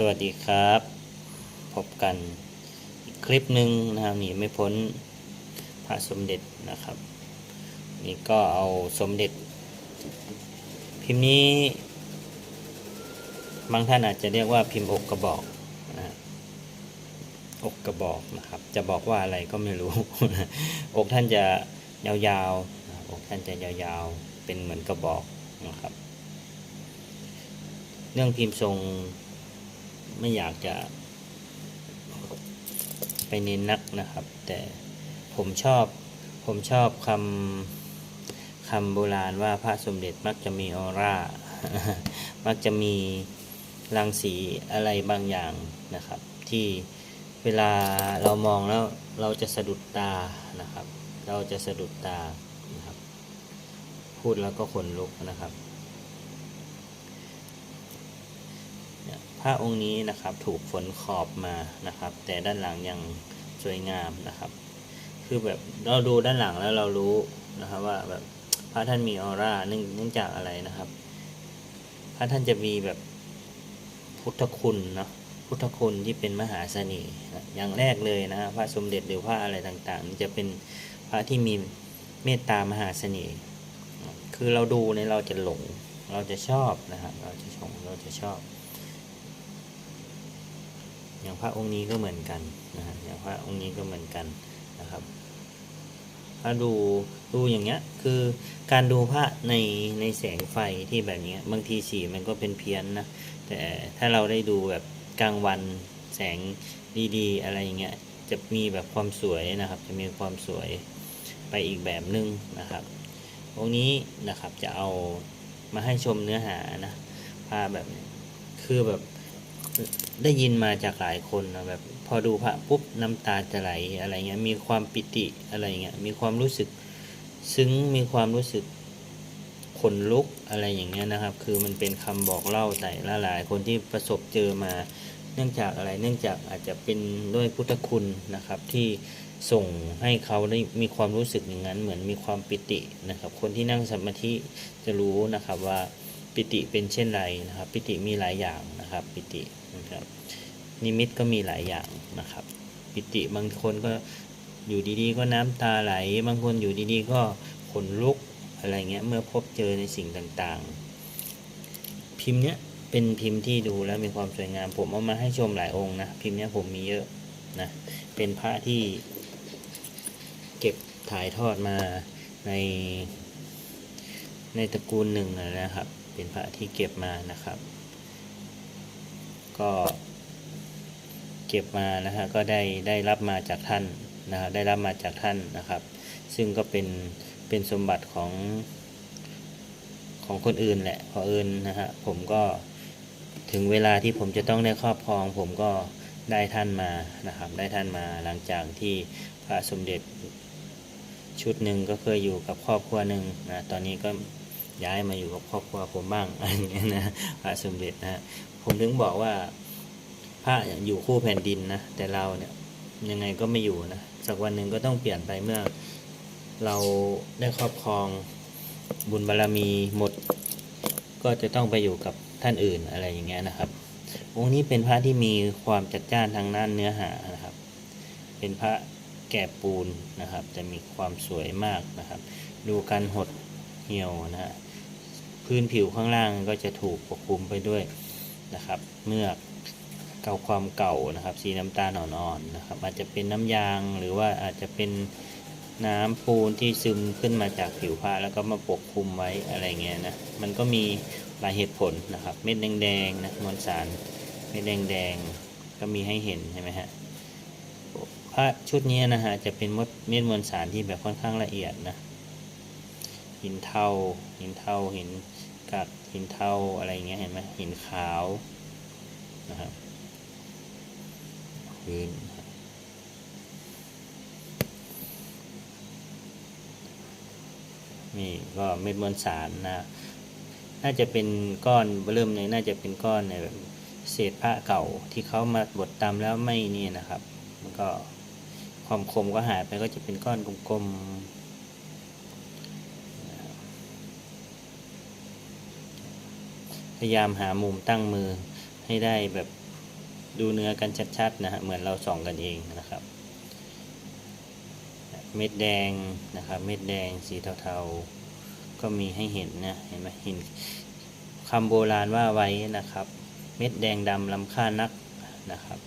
สวัสดีครับ พบกันอีกคลิปหนึ่งนะครับนี่ไม่พ้นพระสมเด็จนะครับ นี่ก็เอาสมเด็จ พิมพ์นี้ บางท่านอาจจะเรียกว่าพิมพ์อกกระบอกนะอกกระบอกนะครับ จะบอกว่าอะไรก็ไม่รู้ อกท่านจะยาวๆอกท่านจะยาวๆเป็นเหมือนกระบอกนะครับ เรื่องพิมพ์ทรง ไม่อยากจะ ไปเน้นนักนะครับ แต่ผมชอบผมชอบคำคำโบราณว่าพระสมเด็จมักจะมีออร่า มักจะมีรังสีอะไรบางอย่างนะครับ ที่เวลาเรามองแล้วเราจะสะดุดตานะครับ เราจะสะดุดตานะครับ พูดแล้วก็ขนลุกนะครับ เนี่ยพระองค์นี้นะครับถูกฝนขอบมานะครับ แต่ด้านหลังยังสวยงามนะครับ คือแบบเราดูด้านหลังแล้วเรารู้นะครับว่าแบบพระท่านมีออร่าเนื่องจากอะไรนะครับ พระท่านจะมีแบบพุทธคุณเนาะพุทธคุณที่เป็นมหาเสน่ห์อย่างแรกเลยนะพระสมเด็จหรือพระอะไรต่างๆ จะเป็นพระที่มีเมตตามหาเสน่ห์คือเราดูเนี่ยเราจะหลง เราจะชอบนะครับเราจะชมเราจะชอบ อย่างพระองค์นี้ก็เหมือนกันนะฮะอย่างพระองค์นี้ก็เหมือนกันนะครับถ้าดูดูอย่างเงี้ยคือการดูพระในในแสงไฟที่แบบนี้บางทีสีมันก็เป็นเพี้ยนนะแต่ถ้าเราได้ดูแบบกลางวันแสงดีๆ อะไรอย่างเงี้ยจะมีแบบความสวยนะครับ จะมีความสวยไปอีกแบบหนึงนะครับองค์นี้นะครับจะเอามาให้ชมเนื้อหานะพาแบบนี้คือแบบ ได้ยินมาจากหลายคนนะแบบพอดูพระปุ๊บน้ำตาจะไหลอะไรเงี้ยมีความปิติอะไรเงี้ยมีความรู้สึกซึ้งมีความรู้สึกขนลุกอะไรอย่างเงี้ยนะครับ คือมันเป็นคำบอกเล่าแต่ละหลายคนที่ประสบเจอมา เนื่องจากอะไรเนื่องจากอาจจะเป็นด้วยพุทธคุณนะครับที่ส่งให้เขาได้มีความรู้สึกอย่างนั้นเหมือนมีความปิตินะครับ คนที่นั่งสมาธิจะรู้นะครับว่า ปิติเป็นเช่นไรนะครับ ปิติมีหลายอย่างนะครับ ปิตินะครับนิมิตก็มีหลายอย่างนะครับ ปิติบางคนก็อยู่ดีๆ ก็น้ำตาไหล บางคนอยู่ดีๆ ก็ขนลุกอะไรเงี้ยเมื่อพบเจอในสิ่งต่างๆ พิมพ์เนี้ยเป็นพิมพ์ที่ดูแล้วมีความสวยงาม ผมเอามาให้ชมหลายองค์นะพิมพ์เนี้ยผมมีเยอะนะเป็นพระที่เก็บถ่ายทอดมาในในตระกูลหนึ่งนะครับ เป็นพระที่เก็บมานะครับ ก็เก็บมานะฮะก็ได้ได้รับมาจากท่านนะฮะได้รับมาจากท่านนะครับ ซึ่งก็เป็นเป็นสมบัติของของคนอื่นแหละพอเอิญนะฮะผมก็ถึงเวลาที่ผมจะต้องได้ครอบครอง ผมก็ได้ท่านมานะครับ ได้ท่านมาหลังจากที่พระสมเด็จชุดหนึ่งก็เคยอยู่กับครอบครัวหนึ่งนะตอนนี้ก็ ย้ายมาอยู่กับครอบครัวผมบ้างอะไรอย่างเงี้ยนะพระสมเด็จนะผมถึงบอกว่าพระอยู่คู่แผ่นดินนะแต่เราเนี่ยยังไงก็ไม่อยู่นะสักวันหนึ่งก็ต้องเปลี่ยนไปเมื่อ เราได้ครอบครองบุญบารรมีหมด ก็จะต้องไปอยู่กับท่านอื่นอะไรอย่างเงี้ยนะครับ องค์นี้เป็นพระที่มีความจัดจ้านทางด้านเนื้อหานะครับ เป็นพระแกะปูนนะครับ จะมีความสวยมากนะครับ ดูการหดเหี่ยวนะฮะ พื้นผิวข้างล่างก็จะถูกปกคลุมไปด้วยนะครับเมือกเก่าความเก่านะครับ สีน้ำตาลอ่อนๆนะครับ อาจจะเป็นน้ำยางหรือว่าอาจจะเป็นน้ำปูนที่ซึมขึ้นมาจากผิวผ้าแล้วก็มาปกคลุมไว้อะไรเงี้ยนะมันก็มีหลายเหตุผลนะครับ เม็ดแดงๆนะมวลสารเม็ดแดงๆก็มีให้เห็นใช่ไหมฮะพระชุดนี้นะฮะจะเป็นมดเม็ดมวลสารที่แบบค่อนข้างละเอียดนะหินเทาหินเทาหิน กัดหินเทาอะไรเงี้ยเห็นไหมหินขาวนะครับพื้นนี่ก็เม็ดมวลสารนะ น่าจะเป็นก้อนเริ่มเลยน่าจะเป็นก้อนในแบบเศษผ้าเก่าที่เขามาบดตำแล้วไม่นี่นะครับ มันก็ความคมก็หายไปก็จะเป็นก้อนกลมๆ พยายามหามุมตั้งมือให้ได้แบบดูเนื้อกันชัดๆนะฮะเหมือนเราส่องกันเองนะครับ เม็ดแดงนะครับ เม็ดแดงสีเทาๆ ก็มีให้เห็นนะเห็นไหมเห็นคำโบราณว่าไว้นะครับ เม็ดแดงดำลำค่านักนะครับ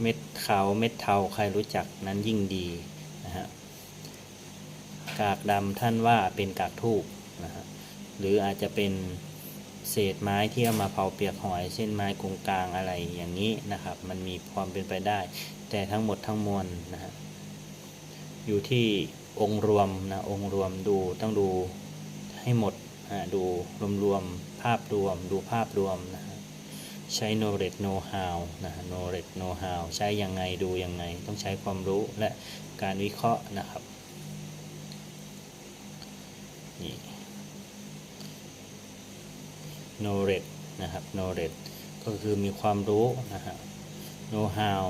เม็ดขาวเม็ดเทาใครรู้จักนั้นยิ่งดีนะฮะกากดำท่านว่าเป็นกากทูบนะฮะหรืออาจจะเป็น เศษไม้ที่เอามาเผาเปียกหอยเช่นไม้กงกลางอะไรอย่างนี้นะครับ มันมีความเป็นไปได้ แต่ทั้งหมดทั้งมวลนะฮะอยู่ที่องค์รวมนะองค์รวมดูต้องดูให้หมดอ่าดูรวมๆภาพรวม ดูภาพรวมนะฮะใช้ knowledge know how นะฮะ knowledge know how ใช้ยังไงดูยังไง ต้องใช้ความรู้และการวิเคราะห์นะครับนี่ knowledge นะครับ knowledge ก็คือมีความรู้นะฮะ know how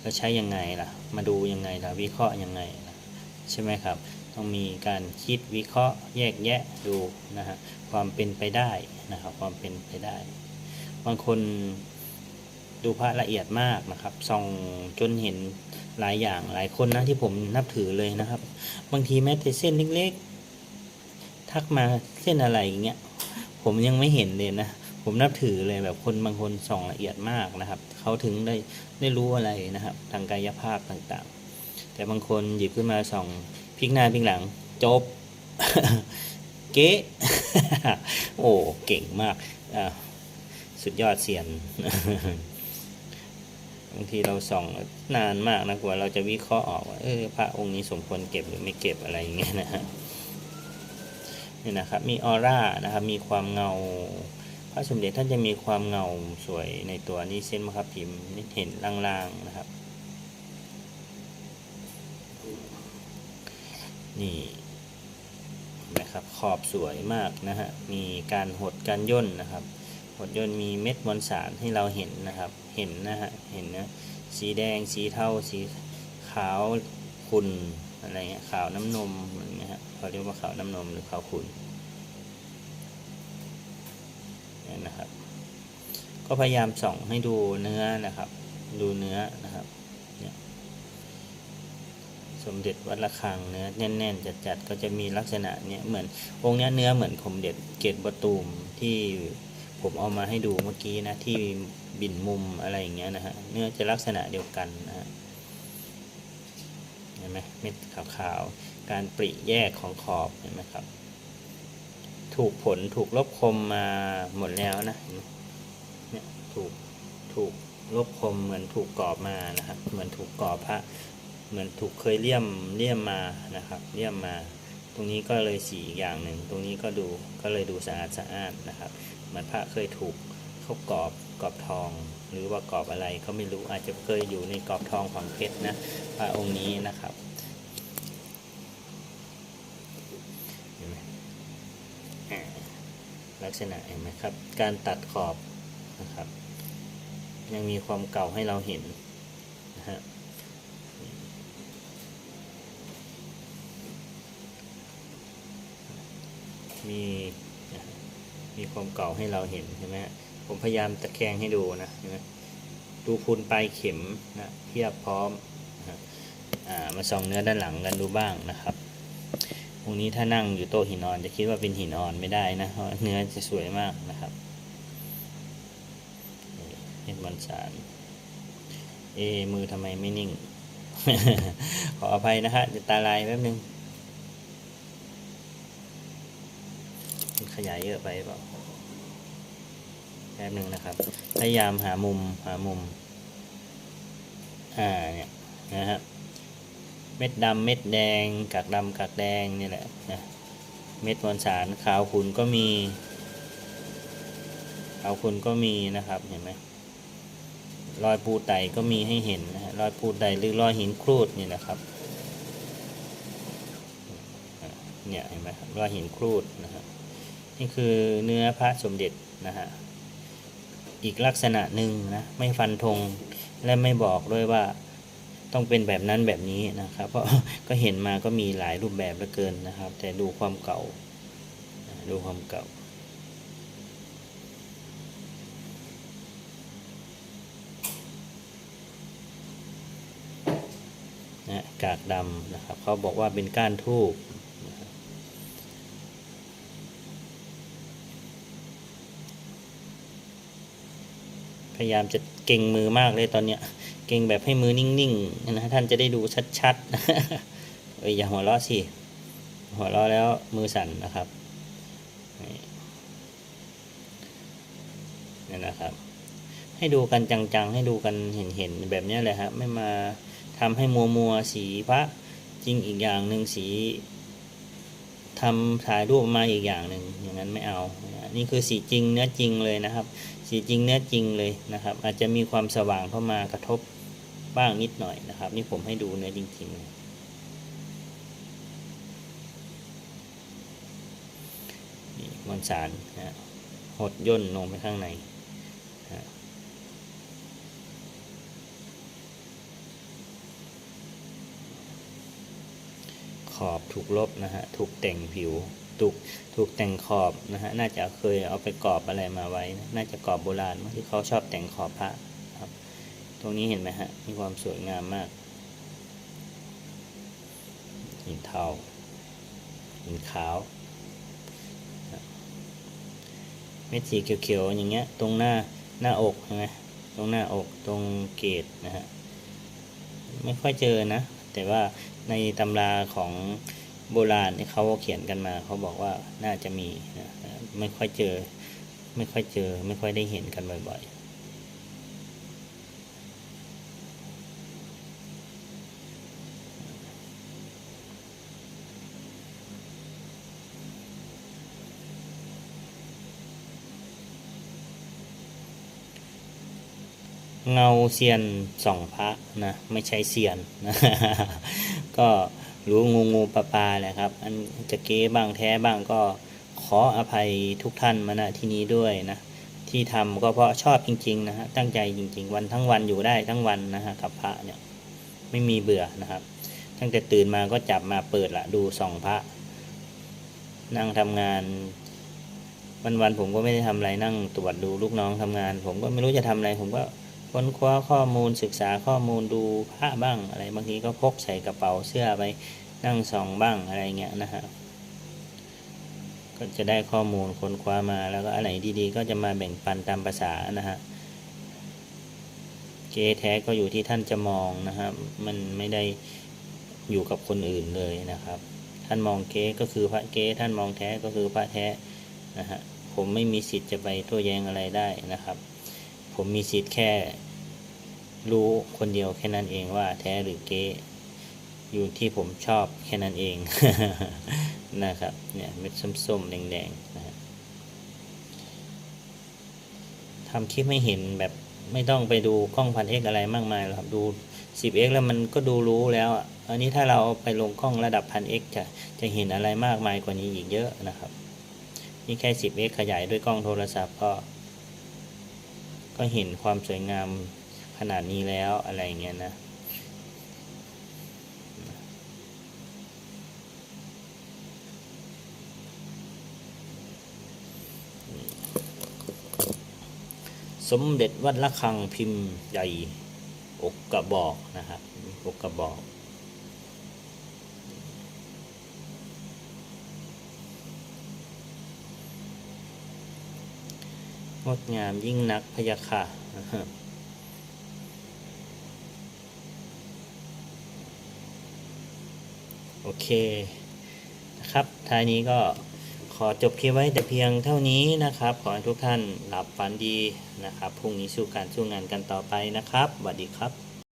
แล้วใช้ยังไงล่ะ มาดูยังไงล่ะ วิเคราะห์ยังไงล่ะใช่ไหมครับ ต้องมีการคิดวิเคราะห์แยกแยะดูนะฮะ ความเป็นไปได้นะครับ ความเป็นไปได้ บางคนดูพระละเอียดมากนะครับส่องจนเห็นหลายอย่างหลายคนนะที่ผมนับถือเลยนะครับ บางทีแม้แต่เส้นเล็กๆ ทักมาเส้นอะไรอย่างเงี้ย ผมยังไม่เห็นเลยนะ ผมนับถือเลยแบบคนบางคนส่องละเอียดมากนะครับ เขาถึงได้ได้รู้อะไรนะครับ ทางกายภาพต่างๆ แต่บางคนหยิบขึ้นมาส่องพลิกหน้าพลิกหลัง จบ เก๊โอ้เก่งมากอ่าสุดยอดเสียนบางทีเราส่องนานมากนะกว่าเราจะวิเคราะห์ออกว่าเออพระองค์นี้สมควรเก็บหรือไม่เก็บอะไรอย่างเงี้ยนะฮะ นี่นะครับ มีออร่านะครับ มีความเงา พระสมเด็จท่านจะมีความเงาสวยในตัวนี้เส้นมะครับพิมพ์นี่เห็นลางๆนะครับ นี่นะครับขอบสวยมากนะฮะ มีการหดการย่นนะครับ หดย่นมีเม็ดมวลสารให้เราเห็นนะครับ เห็นนะฮะ เห็นนะ สีแดง สีเทา สีขาวขุ่นอะไรเงี้ย ขาวน้ำนมอะไรเงี้ย เขาเรียกว่าขาวน้ำนมหรือขาวขุ่นเนี่ยนะครับ ก็พยายามส่องให้ดูเนื้อนะครับ ดูเนื้อนะครับเนี่ยสมเด็จวัดระฆังเนื้อแน่น ๆ จัดๆก็จะมีลักษณะเนี่ยเหมือนองค์นี้เนื้อเหมือนสมเด็จเกตประตูมที่ผมเอามาให้ดูเมื่อกี้นะที่บินมุมอะไรอย่างเงี้ยนะฮะเนื้อจะลักษณะเดียวกันนะฮะเห็นไหมเม็ดขาวๆ การปริแยกของขอบเห็นไหมครับ ถูกผลถูกลบคมมาหมดแล้วนะเนี่ยถูกถูกลบคมเหมือนถูกกรอบมานะครับ เหมือนถูกกรอบพระเหมือนถูกเคยเลี่ยมเลี่ยมมานะครับ เลี่ยมมา ตรงนี้ก็เลยสีอีกอย่างหนึ่ง ตรงนี้ก็ดูก็เลยดูสะอาดสะอาดนะครับ เหมือนพระเคยถูกเขากรอบกรอบทอง หรือว่ากรอบอะไรก็ไม่รู้อาจจะเคยอยู่ในกรอบทองฝังเพชรนะพระองค์นี้นะครับเห็นไหมอ่าลั กษณะเห็นไหมครับ การตัดขอบนะครับ ยังมีความเก่าให้เราเห็นนะฮะมีมีความเก่าให้เราเห็นใช่ไหมผมพยายามตะแคงให้ดูนะเห็นไหมดูพุนปลายเข็มนะเทียบพร้อมนะฮะอ่ามาส่องเนื้อด้านหลังกันดูบ้างนะครับ ตรงนี้ถ้านั่งอยู่โต๊ะหินอ่อน จะคิดว่าเป็นหินอ่อนไม่ได้นะเพราะเนื้อจะสวยมากนะครับเห็นมันสารเอ มือทำไมไม่นิ่ง ขออภัยนะฮะจะตาลายแป๊บนึงขยายเยอะไปเปล่าแป๊บนึงนะครับ พยายามหามุมหามุม อ่าเนี่ยนะฮะ ม็ดดำเม็ดแดงกากดำกากแดงนี่แหละนะเม็ดมวลสารขาวขุนก็มีขาวขุนก็มีนะครับเห็นไหมรอยปูไตก็มีให้เห็นนะรอยปูไตหรือรอยหินครูดนี่นะครับเนี่ยเห็นไหมครับรอยหินครูดนะครับนี่คือเนื้อพระสมเด็จนะฮะอีกลักษณะหนึ่งนะไม่ฟันธงและไม่บอกด้วยว่า ต้องเป็นแบบนั้นแบบนี้นะครับ เพราะก็เห็นมาก็มีหลายรูปแบบเหลืเกินนะครับ แต่ดูความเก่า ดูความเก่า กากดำนะครับ เขาบอกว่าเป็นก้านทูบพยายามจะเก่งมือมากเลยตอนเนี้ย ก่งแบบให้มือนิ่งๆนะท่านจะได้ดูชัดๆเอ้ยอย่าหัวเราะสิ หัวเราะแล้วมือสั่นนะครับนี่นี่นะครับ ให้ดูกันจังๆ ให้ดูกันเห็นๆแบบนี้ยแหละครับไม่มาทำให้มัวมัวๆสีพระจริงอีกอย่างหนึ่งสีทำถ่ายรูปมาอีกอย่างหนึ่งอย่างนั้นไม่เอา นี่คือสีจริงเนื้อจริงเลยนะครับ สีจริงเนื้อจริงเลยนะครับ อาจจะมีความสว่างเข้ามากระทบ บ้างนิดหน่อยนะครับ นี่ผมให้ดูเนื้อจริงๆนี่มวลสารนะหดย่นลงไปข้างในนะขอบถูกลบนะฮะ ถูกแต่งผิว ถูก ถูกแต่งขอบนะฮะ น่าจะเคยเอาไปกรอบอะไรมาไว้นะน่าจะกรอบโบราณที่เขาชอบแต่งขอบพระ ตรงนี้เห็นไหมฮะ มีความสวยงามมากหินเทาหินขาว เม็ดสีเขียวๆอย่างเงี้ย ตรงหน้าหน้าอกใช่ไหมตรงหน้าอกตรงเกตนะฮะ ไม่ค่อยเจอนะ แต่ว่าในตำราของโบราณที่เขาเขียนกันมาเขาบอกว่าน่าจะมีนะไม่ค่อยเจอ ไม่ค่อยเจอ ไม่ค่อยได้เห็นกันบ่อยๆ เงาเซียนส่องพระนะไม่ใช่เซียนนะก็รู้งูงูปลาปลาแหละครับ อันจะเก๊บ้างแท้บ้างก็ขออภัยทุกท่านมาณที่นี้ด้วยนะที่ทำก็เพราะชอบจริงๆนะฮะตั้งใจจริง ๆ วันทั้งวันอยู่ได้ทั้งวันนะฮะกับพระเนี่ยไม่มีเบื่อนะครับ ตั้งแต่ตื่นมาก็จับมาเปิดละดูส่องพระ นั่งทำงานวันๆผมก็ไม่ได้ทำอะไรนั่งตรวจดูลูกน้องทำงาน ผมก็ไม่รู้จะทำอะไรผมก็ ค้นคว้าข้อมูลศึกษาข้อมูลดูพระบ้างอะไรบางทีก็พกใส่กระเป๋าเสื้อไปนั่งส่องบ้างอะไรเงี้ยนะฮะก็จะได้ข้อมูลค้นคว้ามาแล้วก็อะไรดีๆ ก็จะมาแบ่งปันตามภาษานะฮะเกแท้ก็อยู่ที่ท่านจะมองนะครับ มันไม่ได้อยู่กับคนอื่นเลยนะครับ ท่านมองเก๊ก็คือพระเก๊ท่านมองแท้ก็คือพระแท้นะฮะผมไม่มีสิทธิ์จะไปโต้แย้งอะไรได้นะครับ ผมมีสิทธิ์แค่รู้คนเดียวแค่นั้นเองว่าแท้หรือเก๊อยู่ที่ผมชอบแค่นั้นเองนะครับ เนี่ยเม็ดส้มๆ แดงๆนะฮะทำคลิปไม่เห็นแบบไม่ต้องไปดูกล้องพันเอกอะไรมากมายหรอกครับดู 10x แล้วมันก็ดูรู้แล้ว อันนี้ถ้าเราไปลงกล้องระดับพัน x จะจะเห็นอะไรมากมายกว่านี้อีกเยอะนะครับ นี่แค่ 10x ขยายด้วยกล้องโทรศัพท์ก็ ก็เห็นความสวยงามขนาดนี้แล้วอะไรเงี้ยนะสมเด็จวัดละคังพิมพ์ใหญ่อกกระบอกนะครับอกกระบอก งดงามยิ่งนักพยาค่ะโอเคนะครับท้ายนี้ก็ขอจบคลิปไว้แต่เพียงเท่านี้นะครับ ขอให้ทุกท่านหลับฝันดีนะครับ พรุ่งนี้สู้การสู้งานกันต่อไปนะครับสวัสดีครับ